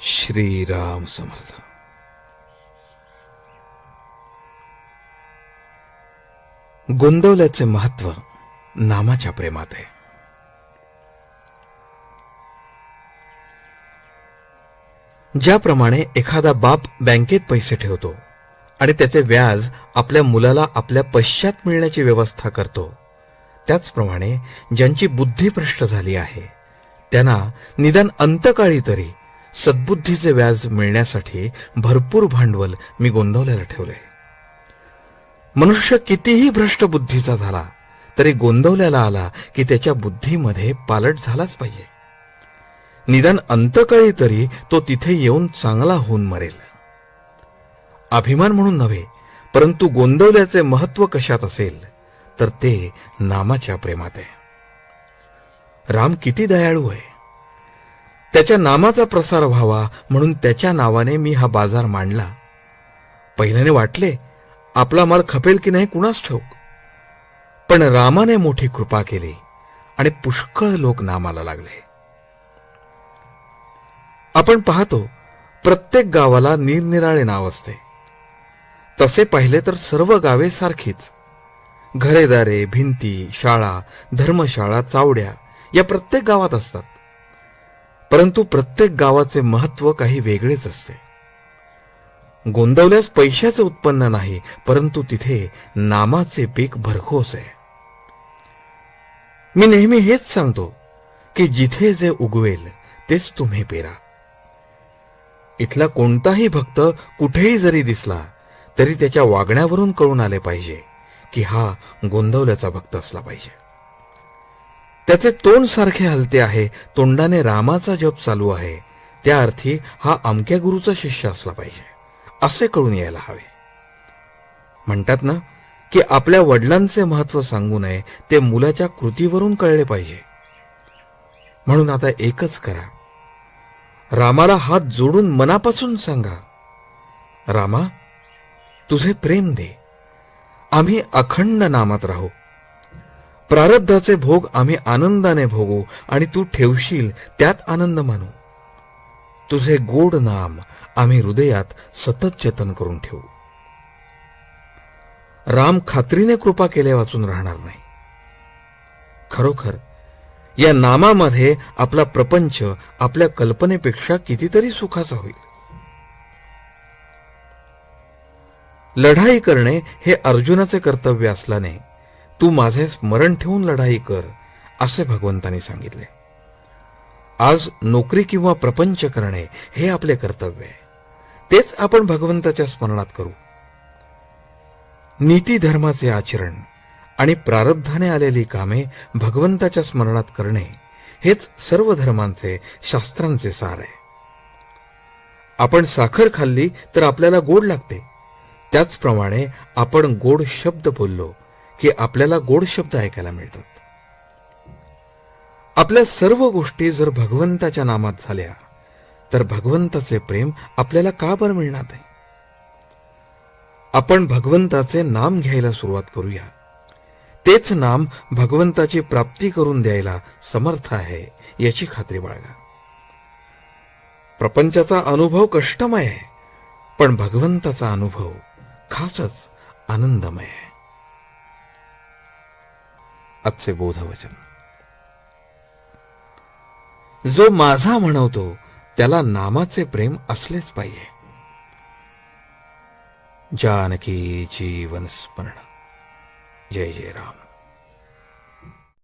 श्रीराम समर्थ. गोंदवल्याचे महत्त्व नामाच्या प्रेमात आहे. ज्याप्रमाणे एखादा बाप बँकेत पैसे ठेवतो आणि त्याचे व्याज आपल्या मुलाला आपल्या पश्चात मिळण्याची व्यवस्था करतो त्याचप्रमाणे ज्यांची बुद्धी भ्रष्ट झाली आहे त्यांना निदान अंतकाळी तरी सद्बुद्धीचे व्याज मिळण्यासाठी भरपूर भांडवल मी गोंदवल्याला ठेवले मनुष्य कितीही भ्रष्ट बुद्धीचा झाला तरी गोंदवल्याला आला की त्याच्या बुद्धीमध्ये पालट झालाच पाहिजे. निदान अंतकाळी तरी तो तिथे येऊन चांगला होऊन मरेल. अभिमान म्हणून नव्हे परंतु गोंदवल्याचे महत्त्व कशात असेल तर ते नामाच्या प्रेमात आहे. राम किती दयाळू आहे. त्याच्या नामाचा प्रसार व्हावा म्हणून त्याच्या नावाने मी हा बाजार मांडला. पहिल्याने वाटले आपला माल खपेल की नाही कुणास ठाऊक. पण रामाने मोठी कृपा केली आणि पुष्कळ लोक नामाला लागले. आपण पाहतो प्रत्येक गावाला निरनिराळे नाव असते. तसे पाहिले तर सर्व गावे सारखीच. घरेदारे भिंती शाळा धर्मशाळा चावड्या या प्रत्येक गावात असतात. परंतु प्रत्येक गावाचे महत्त्व काही वेगळेच असते. गोंदवल्यास पैशाचे उत्पन्न नाही परंतु तिथे नामाचे पीक भरघोस आहे. मी नेहमी हेच सांगतो की जिथे जे उगवेल तेच तुम्ही पेरा. इथला कोणताही भक्त कुठेही जरी दिसला तरी त्याच्या वागण्यावरून कळून आले पाहिजे की हा गोंदवल्याचा भक्त असला पाहिजे. त्याचे तोंड सारखे हलते आहे. तोंडाने रामाचा जप चालू आहे. त्या अर्थी हा अमक्या गुरुचा शिष्य असला पाहिजे. असे कळून यायला हवे. म्हणतात ना की आपल्या वडिलांचे महत्त्व सांगू नये ते मुलाच्या कृतीवरून कळले पाहिजे. म्हणून आता एकच करा. रामाला हात जोडून मनापासून सांगा रामा तुझे प्रेम दे. आम्ही अखंड नामात राहू. प्रारब्धाचे भोग आम्ही आनंदाने भोगू आणि तू ठेवशील त्यात आनंद मानू. तुझे गोड नाम आम्ही हृदयात सतत जतन करून ठेवू. राम खात्रीने कृपा केल्या वाचून राहणार नाही. खरोखर या नामामध्ये आपला प्रपंच आपल्या कल्पनेपेक्षा कितीतरी सुखाचा होईल. लढाई करणे हे अर्जुनाचे कर्तव्य असल्याने तू माझे स्मरण ठेवून लढाई कर असे भगवंतांनी सांगितले. आज नोकरी किंवा प्रपंच करणे हे आपले कर्तव्य आहे. तेच आपण भगवंताच्या स्मरणात करू. नीती धर्माचे आचरण आणि प्रारब्धाने आलेली कामे भगवंताच्या स्मरणात करणे हेच सर्व धर्मांचे शास्त्रांचे सार आहे. आपण साखर खाल्ली तर आपल्याला गोड लागते. त्याचप्रमाणे आपण गोड शब्द बोललो की आपल्याला गोड शब्द ऐकायला मिळतात. आपल्या सर्व गोष्टी जर भगवंताच्या नामात झाल्या तर भगवंताचे प्रेम आपल्याला का बरं मिळणार नाही? आपण भगवंताचे नाम घ्यायला सुरुवात करूया. तेच नाम भगवंताची प्राप्ती करून द्यायला समर्थ आहे याची खात्री बाळगा. प्रपंचाचा अनुभव कष्टमय आहे पण भगवंताचा अनुभव खासच आनंदमय आहे. आजचे बोधवचन. जो माझा म्हणवतो त्याला नामाचे प्रेम असलेच पाहिजे. जानकी जीवन स्मरण. जय जय राम.